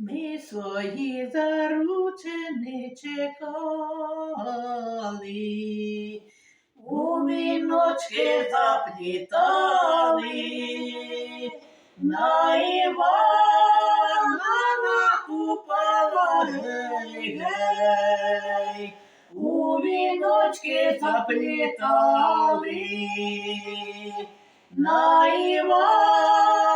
Ми свої заручини чекали, у віночки заплітали, на Івана накупала гей, у віночки заплітали, на Івана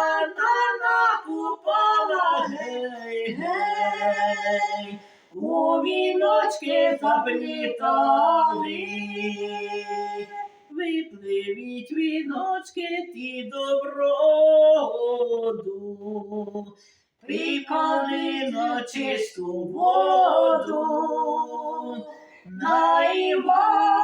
гей, у віночки заплітали. Випливіть віночки ті доброду, припали на чисту воду, на Івана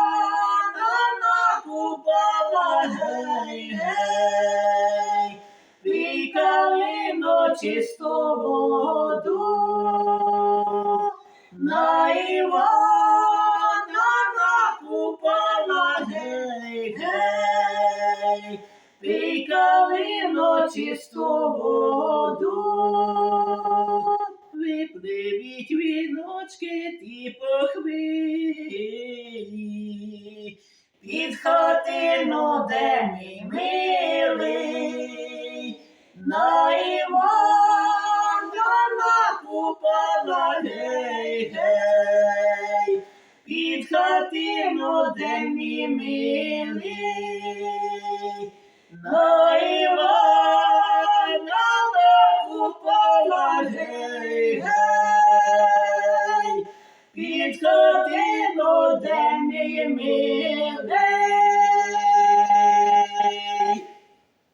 на чисту воду, на Івана накупала гей, гей, прикали на чисту воду. Випливіть віночки ті по хвилі, під хатину, де мій милий, гей, під хатину, де мій милий, на Івана купала гей, гей, під хатину, де мій милий,